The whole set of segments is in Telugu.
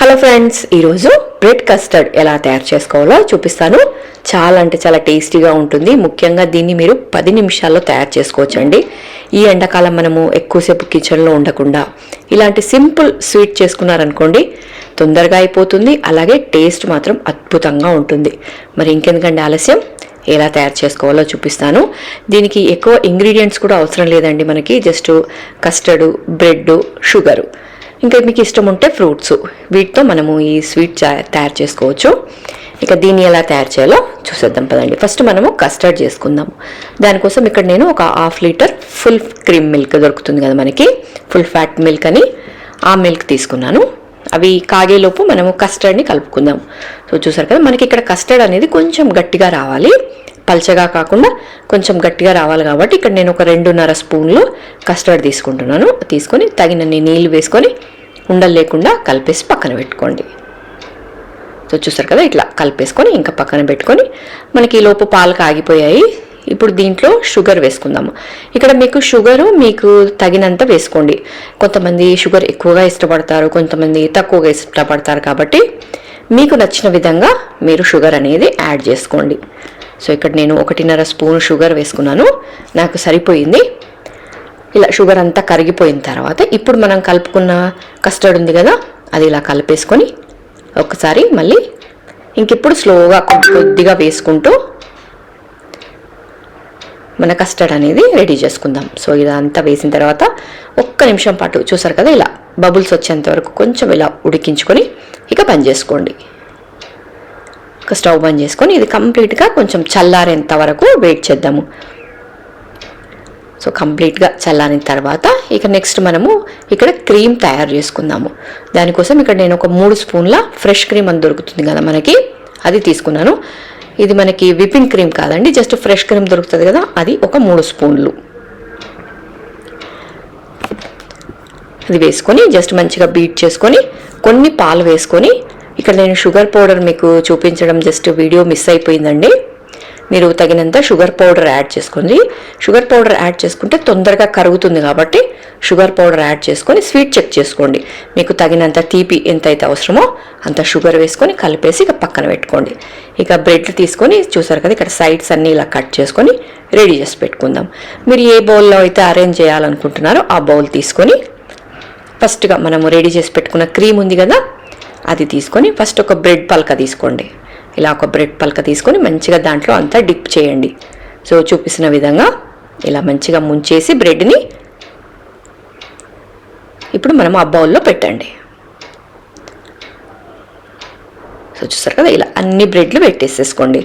హలో ఫ్రెండ్స్ ఈరోజు బ్రెడ్ కస్టర్డ్ ఎలా తయారు చేసుకోవాలో చూపిస్తాను. చాలా అంటే చాలా టేస్టీగా ఉంటుంది. ముఖ్యంగా దీన్ని మీరు పది నిమిషాల్లో తయారు చేసుకోవచ్చండి. ఈ ఎండాకాలం మనము ఎక్కువసేపు కిచెన్లో ఉండకుండా ఇలాంటి సింపుల్ స్వీట్ చేసుకున్నారనుకోండి తొందరగా అయిపోతుంది. అలాగే టేస్ట్ మాత్రం అద్భుతంగా ఉంటుంది. మరి ఇంకెందుకండి ఆలస్యం? ఎలా తయారు చేసుకోవాలో చూపిస్తాను. దీనికి ఎక్కువ ఇంగ్రీడియంట్స్ కూడా అవసరం లేదండి మనకి. Just custard bread sugar. ఇంకా మీకు ఇష్టం ఉంటే ఫ్రూట్స్. వీటితో మనము ఈ స్వీట్ తయారు చేసుకోవచ్చు. ఇక దీన్ని ఎలా తయారు చేయాలో చూసేద్దాం పదండి. ఫస్ట్ మనము కస్టర్డ్ చేసుకుందాం. దానికోసం ఇక్కడ నేను ఒక half litre full cream milk దొరుకుతుంది కదా మనకి. ఫుల్ ఫ్యాట్ మిల్క్ అని ఆ మిల్క్ తీసుకున్నాను. అవి కాగేలోపు మనము కస్టర్డ్ని కలుపుకుందాం. సో చూసారు కదా మనకి ఇక్కడ కస్టర్డ్ అనేది కొంచెం గట్టిగా రావాలి. పల్చగా కాకుండా కొంచెం గట్టిగా రావాలి కాబట్టి ఇక్కడ నేను ఒక రెండున్నర స్పూన్లు కస్టర్డ్ తీసుకుంటున్నాను. తీసుకొని తగినన్ని నీళ్ళు వేసుకొని ఉండలు లేకుండా కలిపేసి పక్కన పెట్టుకోండి. సో చూసారు కదా ఇట్లా కలిపేసుకొని ఇంకా పక్కన పెట్టుకొని మనకి ఈ లోపు పాలు కాగిపోయాయి. ఇప్పుడు దీంట్లో షుగర్ వేసుకుందాము. ఇక్కడ మీకు షుగరు మీకు తగినంత వేసుకోండి. కొంతమంది షుగర్ ఎక్కువగా ఇష్టపడతారు కొంతమంది తక్కువగా ఇష్టపడతారు కాబట్టి మీకు నచ్చిన విధంగా మీరు షుగర్ అనేది యాడ్ చేసుకోండి. సో ఇక్కడ నేను ఒకటిన్నర స్పూన్ షుగర్ వేసుకున్నాను. నాకు సరిపోయింది. ఇలా షుగర్ అంతా కరిగిపోయిన తర్వాత ఇప్పుడు మనం కలుపుకున్న కస్టర్డ్ ఉంది కదా అది ఇలా కలిపేసుకొని ఒకసారి మళ్ళీ ఇంకిప్పుడు స్లోగా కొద్ది కొద్దిగా వేసుకుంటూ మన కస్టర్డ్ అనేది రెడీ చేసుకుందాం. సో ఇదంతా వేసిన తర్వాత ఒక్క నిమిషం పాటు చూసారు కదా ఇలా బబుల్స్ వచ్చేంత వరకు కొంచెం ఇలా ఉడికించుకొని ఇక పని చేసుకోండి. స్టవ్ బంద్ చేసుకొని ఇది కంప్లీట్గా కొంచెం చల్లారేంత వరకు వెయిట్ చేద్దాము. సో కంప్లీట్గా చల్లారిన తర్వాత ఇక నెక్స్ట్ మనము ఇక్కడ క్రీమ్ తయారు చేసుకుందాము. దానికోసం ఇక్కడ నేను ఒక మూడు స్పూన్ల ఫ్రెష్ క్రీమ్ అని దొరుకుతుంది కదా మనకి అది తీసుకున్నాను. ఇది మనకి విపింగ్ క్రీమ్ కాదండి జస్ట్ ఫ్రెష్ క్రీమ్ దొరుకుతుంది కదా అది ఒక మూడు స్పూన్లు. అది వేసుకొని జస్ట్ మంచిగా బీట్ చేసుకొని కొన్ని పాలు వేసుకొని ఇక్కడ నేను షుగర్ పౌడర్ మీకు చూపించడం జస్ట్ వీడియో మిస్ అయిపోయిందండి. మీరు తగినంత షుగర్ పౌడర్ యాడ్ చేసుకోండి. షుగర్ పౌడర్ యాడ్ చేసుకుంటే తొందరగా కరుగుతుంది కాబట్టి షుగర్ పౌడర్ యాడ్ చేసుకొని స్వీట్ చెక్ చేసుకోండి. మీకు తగినంత తీపి ఎంత అయితే అవసరమో అంత షుగర్ వేసుకొని కలిపేసి ఇక పక్కన పెట్టుకోండి. ఇక బ్రెడ్ తీసుకొని చూసారు కదా ఇక్కడ సైడ్స్ అన్నీ ఇలా కట్ చేసుకొని రెడీ చేసి పెట్టుకుందాం. మీరు ఏ బౌల్లో అయితే అరేంజ్ చేయాలనుకుంటున్నారో ఆ బౌల్ తీసుకొని ఫస్ట్గా మనము రెడీ చేసి పెట్టుకున్న క్రీమ్ ఉంది కదా అది తీసుకొని ఫస్ట్ ఒక బ్రెడ్ పలక తీసుకోండి. ఇలా ఒక బ్రెడ్ పలక తీసుకొని మంచిగా దాంట్లో అంతా డిప్ చేయండి. సో చూపిస్తున్న విధంగా ఇలా మంచిగా ముంచేసి బ్రెడ్ని ఇప్పుడు మనం ఆ బౌల్లో పెట్టండి. సో చూస్తారు కదా ఇలా అన్ని బ్రెడ్లు పెట్టేసేసుకోండి.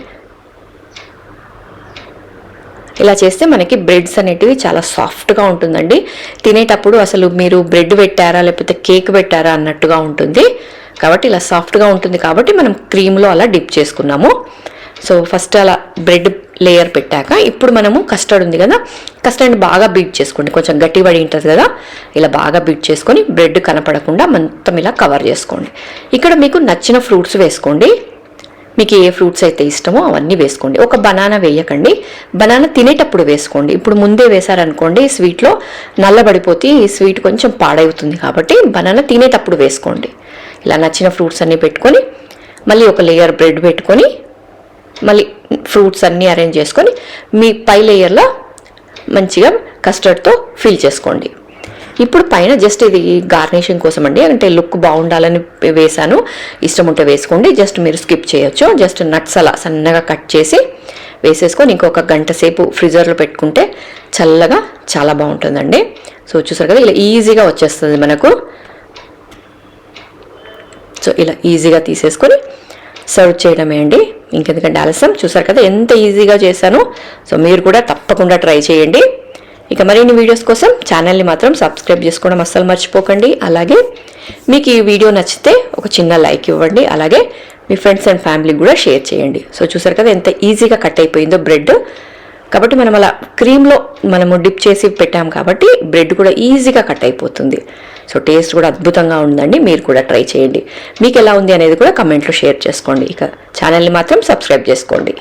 ఇలా చేస్తే మనకి బ్రెడ్స్ అనేటివి చాలా సాఫ్ట్గా ఉంటుందండి. తినేటప్పుడు అసలు మీరు బ్రెడ్ పెట్టారా లేకపోతే కేక్ పెట్టారా అన్నట్టుగా ఉంటుంది. కాబట్టి ఇలా సాఫ్ట్గా ఉంటుంది కాబట్టి మనం క్రీమ్లో అలా డిప్ చేసుకున్నాము. సో ఫస్ట్ అలా బ్రెడ్ లేయర్ పెట్టాక ఇప్పుడు మనము కస్టర్డ్ ఉంది కదా కస్టర్డ్ బాగా బీట్ చేసుకోండి. కొంచెం గట్టి పడి ఉంటుంది కదా ఇలా బాగా బీట్ చేసుకొని బ్రెడ్ కనపడకుండా మొత్తం ఇలా కవర్ చేసుకోండి. ఇక్కడ మీకు నచ్చిన ఫ్రూట్స్ వేసుకోండి. మీకు ఏ ఫ్రూట్స్ అయితే ఇష్టమో అవన్నీ వేసుకోండి. ఒక బనానా వేయకండి. బనానా తినేటప్పుడు వేసుకోండి. ఇప్పుడు ముందే వేశారనుకోండి స్వీట్లో నల్లబడిపోతే ఈ స్వీట్ కొంచెం పాడవుతుంది కాబట్టి బనానా తినేటప్పుడు వేసుకోండి. ఇలా నచ్చిన ఫ్రూట్స్ అన్నీ పెట్టుకొని మళ్ళీ ఒక లేయర్ బ్రెడ్ పెట్టుకొని మళ్ళీ ఫ్రూట్స్ అన్నీ అరేంజ్ చేసుకొని మీ పై లేయర్లో మంచిగా కస్టర్డ్తో ఫిల్ చేసుకోండి. ఇప్పుడు పైన జస్ట్ ఇది గార్నిషింగ్ కోసం అండి అంటే లుక్ బాగుండాలని వేసాను ఇష్టం ఉంటే వేసుకోండి జస్ట్ మీరు స్కిప్ చేయొచ్చు. జస్ట్ నట్స్ అలా సన్నగా కట్ చేసి వేసేసుకొని ఇంకొక గంట సేపు ఫ్రిజర్లో పెట్టుకుంటే చల్లగా చాలా బాగుంటుందండి. సో చూసారు కదా ఇలా ఈజీగా వచ్చేస్తుంది మనకు. సో ఇలా ఈజీగా తీసేసుకొని సర్వ్ చేయడమే అండి. ఇంకెందుకంటే ఆలస్యం. చూసారు కదా ఎంత ఈజీగా చేశాను. సో మీరు కూడా తప్పకుండా ట్రై చేయండి. ఇక మరిన్ని వీడియోస్ కోసం ఛానల్ని మాత్రం సబ్స్క్రైబ్ చేసుకోవడం అస్సలు మర్చిపోకండి. అలాగే మీకు ఈ వీడియో నచ్చితే ఒక చిన్న లైక్ ఇవ్వండి. అలాగే మీ ఫ్రెండ్స్ అండ్ ఫ్యామిలీకి కూడా షేర్ చేయండి. సో చూసారు కదా ఎంత ఈజీగా కట్ అయిపోయిందో బ్రెడ్ కాబట్టి మనం అలా క్రీమ్లో మనము డిప్ చేసి పెట్టాం కాబట్టి బ్రెడ్ కూడా ఈజీగా కట్ అయిపోతుంది. సో టేస్ట్ కూడా అద్భుతంగా ఉందండి. మీరు కూడా ట్రై చేయండి. మీకు ఎలా ఉంది అనేది కూడా కమెంట్లో షేర్ చేసుకోండి. ఇక ఛానల్ని మాత్రం సబ్స్క్రైబ్ చేసుకోండి.